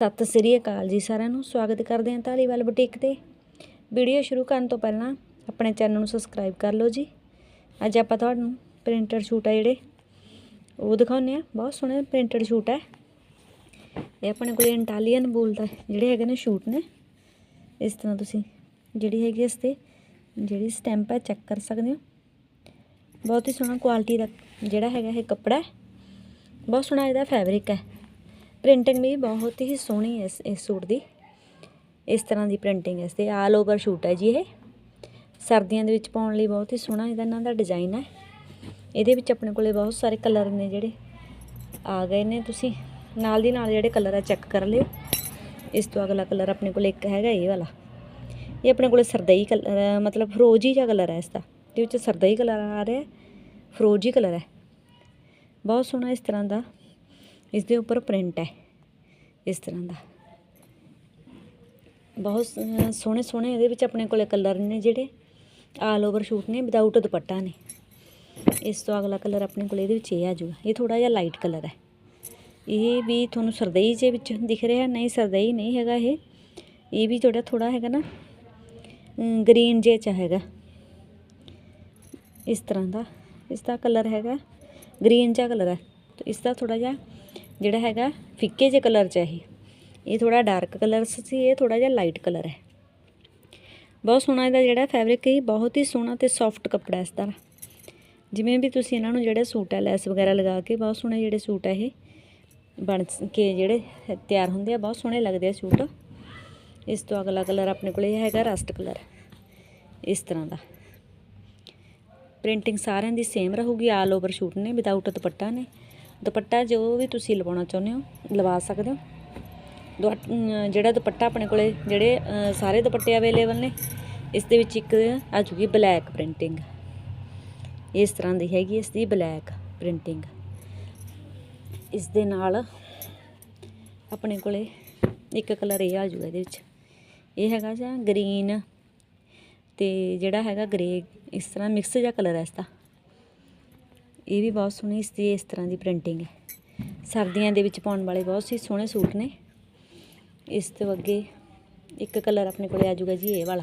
ਸਤਿ ਸ੍ਰੀ ਅਕਾਲ ਜੀ ਸਾਰਿਆਂ ਨੂੰ, ਸਵਾਗਤ ਕਰਦੇ ਹਾਂ ਧਾਲੀਵਾਲ ਬੁਟੀਕ ਤੇ। ਵੀਡੀਓ ਸ਼ੁਰੂ ਕਰਨ ਤੋਂ ਪਹਿਲਾਂ ਆਪਣੇ ਚੈਨਲ ਨੂੰ ਸਬਸਕ੍ਰਾਈਬ ਕਰ ਲਓ ਜੀ। ਅੱਜ ਆਪਾਂ ਤੁਹਾਨੂੰ ਪ੍ਰਿੰਟਡ ਸ਼ੂਟ ਆ ਜਿਹੜੇ, ਉਹ ਦਿਖਾਉਂਦੇ ਆ ਬਹੁਤ ਸੋਹਣੇ ਪ੍ਰਿੰਟਡ ਸ਼ੂਟ ਹੈ ਇਹ ਆਪਣੇ ਕੋਲ ਇੰਟਾਲੀਅਨ ਬੂਲ ਦਾ ਜਿਹੜੇ ਹੈਗੇ ਨੇ ਸ਼ੂਟ ਨੇ। ਇਸ ਤਰ੍ਹਾਂ ਤੁਸੀਂ ਜਿਹੜੀ ਹੈਗੀ ਇਸ ਤੇ, ਜਿਹੜੀ ਸਟੈਂਪ ਹੈ ਚੈੱਕ ਕਰ ਸਕਦੇ ਹੋ। ਬਹੁਤ ਹੀ ਸੋਹਣਾ ਕੁਆਲਿਟੀ ਦਾ ਜਿਹੜਾ ਹੈਗਾ ਇਹ ਕੱਪੜਾ ਬਹੁਤ ਸੋਹਣਾ ਇਹਦਾ ਫੈਬਰਿਕ ਹੈ। ਪ੍ਰਿੰਟਿੰਗ ਵੀ ਬਹੁਤ ਹੀ ਸੋਹਣੀ ਹੈ ਇਸ ਇਸ ਸੂਟ ਦੀ। ਇਸ ਤਰ੍ਹਾਂ ਦੀ ਪ੍ਰਿੰਟਿੰਗ ਹੈ ਇਸ ਤੇ ਆਲ ਓਵਰ ਸ਼ੂਟ ਹੈ ਜੀ ਇਹ। ਸਰਦੀਆਂ ਦੇ ਵਿੱਚ ਪਾਉਣ ਲਈ ਬਹੁਤ ਹੀ ਸੋਹਣਾ ਇਹਦਾ ਇਹਨਾਂ ਦਾ ਡਿਜ਼ਾਈਨ ਹੈ। ਇਹਦੇ ਵਿੱਚ ਆਪਣੇ ਕੋਲੇ ਬਹੁਤ ਸਾਰੇ ਕਲਰ ਨੇ ਜਿਹੜੇ। ਆ ਗਏ ਨੇ ਤੁਸੀਂ। ਨਾਲ ਦੀ ਨਾਲ ਜਿਹੜੇ ਕਲਰ ਆ ਚੈੱਕ ਕਰ ਲਿਓ। ਇਸ ਤੋਂ ਅਗਲਾ ਕਲਰ ਆਪਣੇ ਕੋਲ ਇੱਕ ਹੈਗਾ ਇਹ ਵਾਲਾ। ਇਹ ਆਪਣੇ ਕੋਲ ਸਰਦਈ ਕਲਰ ਮਤਲਬ ਫਰੋਜੀ ਜਿਹਾ ਕਲਰ ਹੈ ਇਸ ਦਾ। ਇਹਦੇ ਵਿੱਚ ਸਰਦਈ ਕਲਰ ਆ ਰਿਹਾ ਫਰੋਜੀ ਕਲਰ ਹੈ। ਬਹੁਤ ਸੋਹਣਾ ਇਸ ਤਰ੍ਹਾਂ ਦਾ ਇਸ ਦੇ ਉੱਪਰ ਪ੍ਰਿੰਟ ਹੈ, ਇਸ ਤਰ੍ਹਾਂ ਦਾ। ਬਹੁਤ ਸੋਹਣੇ ਸੋਹਣੇ ਇਹਦੇ ਵਿੱਚ ਆਪਣੇ ਕੋਲੇ ਕਲਰ ਨੇ ਜਿਹੜੇ ਆਲ ਓਵਰ ਸ਼ੂਟ ਨੇ ਵਿਦਆਊਟ ਦੁਪੱਟਾ ਨੇ। ਇਸ ਤੋਂ ਅਗਲਾ ਕਲਰ ਆਪਣੇ ਕੋਲ ਇਹਦੇ ਵਿੱਚ ਇਹ ਆ ਜੂਗਾ ਇਹ ਥੋੜਾ ਜਿਹਾ ਲਾਈਟ ਕਲਰ ਹੈ। ਇਹ ਵੀ ਤੁਹਾਨੂੰ ਸਰਦਈ ਦੇ ਵਿੱਚ ਦਿਖ ਰਿਹਾ, ਨਹੀਂ ਸਰਦਈ ਨਹੀਂ ਹੈਗਾ ਇਹ। ਇਹ ਵੀ ਜਿਹੜਾ ਥੋੜਾ ਹੈਗਾ ਨਾ ਗ੍ਰੀਨ ਜੇ ਚ ਹੈਗਾ। ਇਸ ਤਰ੍ਹਾਂ ਦਾ, ਇਸ ਦਾ ਕਲਰ ਹੈਗਾ। ਗ੍ਰੀਨ ਜਿਹਾ ਕਲਰ ਹੈ। ਤੇ ਇਸ ਦਾ ਥੋੜਾ ਜਿਹਾ ਜਿਹੜਾ ਹੈਗਾ ਫਿੱਕੇ ਜਿਹੇ ਕਲਰ ਚ ਇਹ। ਇਹ ਥੋੜਾ ਡਾਰਕ ਕਲਰ ਸੀ, ਇਹ ਥੋੜਾ ਜਿਹਾ ਲਾਈਟ ਕਲਰ ਹੈ। ਬਹੁਤ ਸੋਹਣਾ ਇਹਦਾ ਜਿਹੜਾ ਫੈਬਰਿਕ ਹੈ ਬਹੁਤ ਹੀ ਸੋਹਣਾ ਤੇ ਸੌਫਟ ਕੱਪੜਾ ਇਸ ਤਰ੍ਹਾਂ। ਜਿਵੇਂ ਵੀ ਤੁਸੀਂ ਇਹਨਾਂ ਨੂੰ ਜਿਹੜੇ ਸੂਟ ਹੈ ਲੈਸ ਵਗੈਰਾ ਲਗਾ ਕੇ ਬਹੁਤ ਸੋਹਣੇ ਜਿਹੜੇ ਸੂਟ ਹੈ ਇਹ ਬਣ ਕੇ ਜਿਹੜੇ ਤਿਆਰ ਹੁੰਦੇ ਆ, ਬਹੁਤ ਸੋਹਣੇ ਲੱਗਦੇ ਆ ਸੂਟ। ਇਸ ਤੋਂ ਅਗਲਾ ਕਲਰ ਆਪਣੇ ਕੋਲ ਇਹ ਹੈਗਾ ਰਸਟ ਕਲਰ ਇਸ ਤਰ੍ਹਾਂ ਦਾ। ਪ੍ਰਿੰਟਿੰਗ ਸਾਰਿਆਂ ਦੀ ਸੇਮ ਰਹੂਗੀ ਆਲ ਓਵਰ ਸ਼ੂਟ ਨੇ ਵਿਦਆਊਟ ਦੁਪੱਟਾ ਨੇ। ਦੁਪੱਟਾ ਜੋ ਵੀ ਤੁਸੀਂ ਲਵਾਉਣਾ ਚਾਹੁੰਦੇ ਹੋ, ਲਵਾ ਸਕਦੇ ਹੋ। ਦੁਆ- ਜਿਹੜਾ ਦੁਪੱਟਾ ਆਪਣੇ ਕੋਲੇ, ਜਿਹੜੇ ਸਾਰੇ ਦੁਪੱਟੇ ਅਵੇਲੇਬਲ ਨੇ, ਇਸ ਦੇ ਵਿੱਚ ਇੱਕ ਆ ਜੂਗੀ ਬਲੈਕ ਪ੍ਰਿੰਟਿੰਗ। ਇਸ ਤਰ੍ਹਾਂ ਦੀ ਹੈਗੀ ਇਸ ਦੀ ਬਲੈਕ ਪ੍ਰਿੰਟਿੰਗ। ਇਸ ਦੇ ਨਾਲ ਆਪਣੇ ਕੋਲੇ ਇੱਕ ਕਲਰ ਇਹ ਆ ਜੂਗਾ ਇਹਦੇ ਵਿੱਚ। ਇਹ ਹੈਗਾ ਜਾਂ ਗ੍ਰੀਨ ਤੇ ਜਿਹੜਾ ਹੈਗਾ ਗ੍ਰੇ, ਇਸ ਤਰ੍ਹਾਂ ਮਿਕਸ ਜਿਹਾ ਕਲਰ ਹੈ ਇਸ ਦਾ। ਇਹ ਵੀ ਬਹੁਤ ਸੋਹਣੀ ਇਸ ਦੀ, ਇਸ ਤਰ੍ਹਾਂ ਦੀ ਪ੍ਰਿੰਟਿੰਗ ਹੈ। ਸਰਦੀਆਂ ਦੇ ਵਿੱਚ ਪਾਉਣ ਵਾਲੇ ਬਹੁਤ ਹੀ ਸੋਹਣੇ ਸੂਟ ਨੇ। ਇਸ ਤੋਂ ਅੱਗੇ ਇੱਕ ਕਲਰ ਆਪਣੇ ਕੋਲੇ ਆ ਜਾਊਗਾ ਜੀ, ਇਹ ਵਾਲਾ।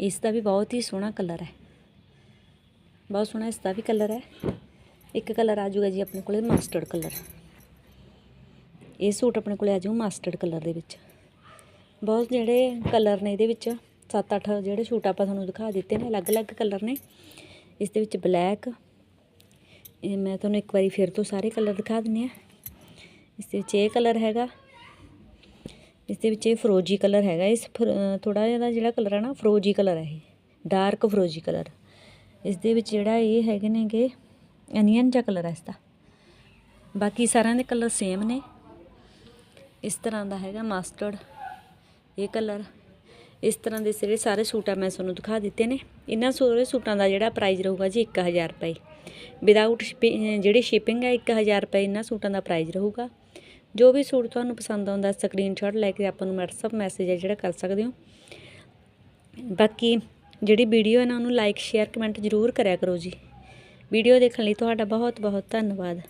ਇਸ ਦਾ ਵੀ ਬਹੁਤ ਹੀ ਸੋਹਣਾ ਕਲਰ ਹੈ। ਬਹੁਤ ਸੋਹਣਾ ਇਸ ਦਾ ਵੀ ਕਲਰ ਹੈ। ਇੱਕ ਕਲਰ ਆ ਜਾਊਗਾ ਜੀ ਆਪਣੇ ਕੋਲੇ ਮਾਸਟਰਡ ਕਲਰ ਇਹ ਸੂਟ ਆਪਣੇ ਕੋਲੇ ਆ ਜਾਊ ਮਾਸਟਰਡ ਕਲਰ ਦੇ ਵਿੱਚ। ਬਹੁਤ ਜਿਹੜੇ ਕਲਰ ਨੇ ਇਹਦੇ ਵਿੱਚ 7-8 ਜਿਹੜੇ ਸੂਟ ਆਪਾਂ ਤੁਹਾਨੂੰ ਦਿਖਾ ਦਿੱਤੇ ਨੇ, ਅਲੱਗ-ਅਲੱਗ ਕਲਰ ਨੇ। ਇਸ ਦੇ ਵਿੱਚ ਬਲੈਕ ਇਹ ਮੈਂ ਤੁਹਾਨੂੰ ਇੱਕ ਵਾਰੀ ਫਿਰ ਤੋਂ ਸਾਰੇ ਕਲਰ ਦਿਖਾ ਦਿੰਨੀ ਆ ਇਸ ਦੇ ਵਿੱਚ ਇਹ ਕਲਰ ਹੈਗਾ। ਇਸ ਦੇ ਵਿੱਚ ਇਹ ਫਰੋਜੀ ਕਲਰ ਹੈਗਾ। ਇਸ ਥੋੜਾ ਜਿਹਾ ਜਿਹੜਾ ਕਲਰ ਹੈ ਨਾ, ਫਰੋਜੀ ਕਲਰ ਹੈ ਇਹ। ਡਾਰਕ ਫਰੋਜੀ ਕਲਰ ਇਸ ਦੇ ਵਿੱਚ ਜਿਹੜਾ ਇਹ ਹੈਗੇ ਨੇਗੇ ਅਨੀਅਨ ਜਿਹਾ ਕਲਰ ਹੈ ਇਸ ਦਾ। ਬਾਕੀ ਸਾਰਿਆਂ ਦੇ ਕਲਰ ਸੇਮ ਨੇ। ਇਸ ਤਰ੍ਹਾਂ ਦਾ ਹੈਗਾ ਮਾਸਟਰਡ ਇਹ ਕਲਰ ਇਸ ਤਰ੍ਹਾਂ ਦੇ ਜਿਹੜੇ ਸਾਰੇ ਸੂਟ ਆ ਮੈਂ ਤੁਹਾਨੂੰ ਦਿਖਾ ਦਿੱਤੇ ਨੇ। ਇਹਨਾਂ ਸਾਰੇ ਸੂਟਾਂ ਦਾ ਜਿਹੜਾ ਪ੍ਰਾਈਸ ਰਹੂਗਾ ਜੀ 1000 ਰੁਪਏ। ਵਿਦਆਊਟ ਜਿਹੜੀ ਸ਼ਿਪਿੰਗ ਹੈ 1000 ਰੁਪਏ ਇਹਨਾਂ ਸੂਟਾਂ ਦਾ ਪ੍ਰਾਈਸ ਰਹੂਗਾ। ਜੋ ਵੀ ਸੂਟ ਤੁਹਾਨੂੰ ਪਸੰਦ ਆਉਂਦਾ ਸਕਰੀਨਸ਼ਾਟ ਲੈ ਕੇ ਆਪਾਂ ਨੂੰ WhatsApp ਮੈਸੇਜ ਹੈ ਜਿਹੜਾ ਕਰ ਸਕਦੇ ਹੋ। ਬਾਕੀ ਜਿਹੜੀ ਵੀਡੀਓ ਹੈ ਨਾ, ਉਹਨੂੰ ਲਾਈਕ ਸ਼ੇਅਰ ਕਮੈਂਟ ਜ਼ਰੂਰ ਕਰਿਆ ਕਰੋ ਜੀ। ਵੀਡੀਓ ਦੇਖਣ ਲਈ ਤੁਹਾਡਾ ਬਹੁਤ ਬਹੁਤ ਧੰਨਵਾਦ।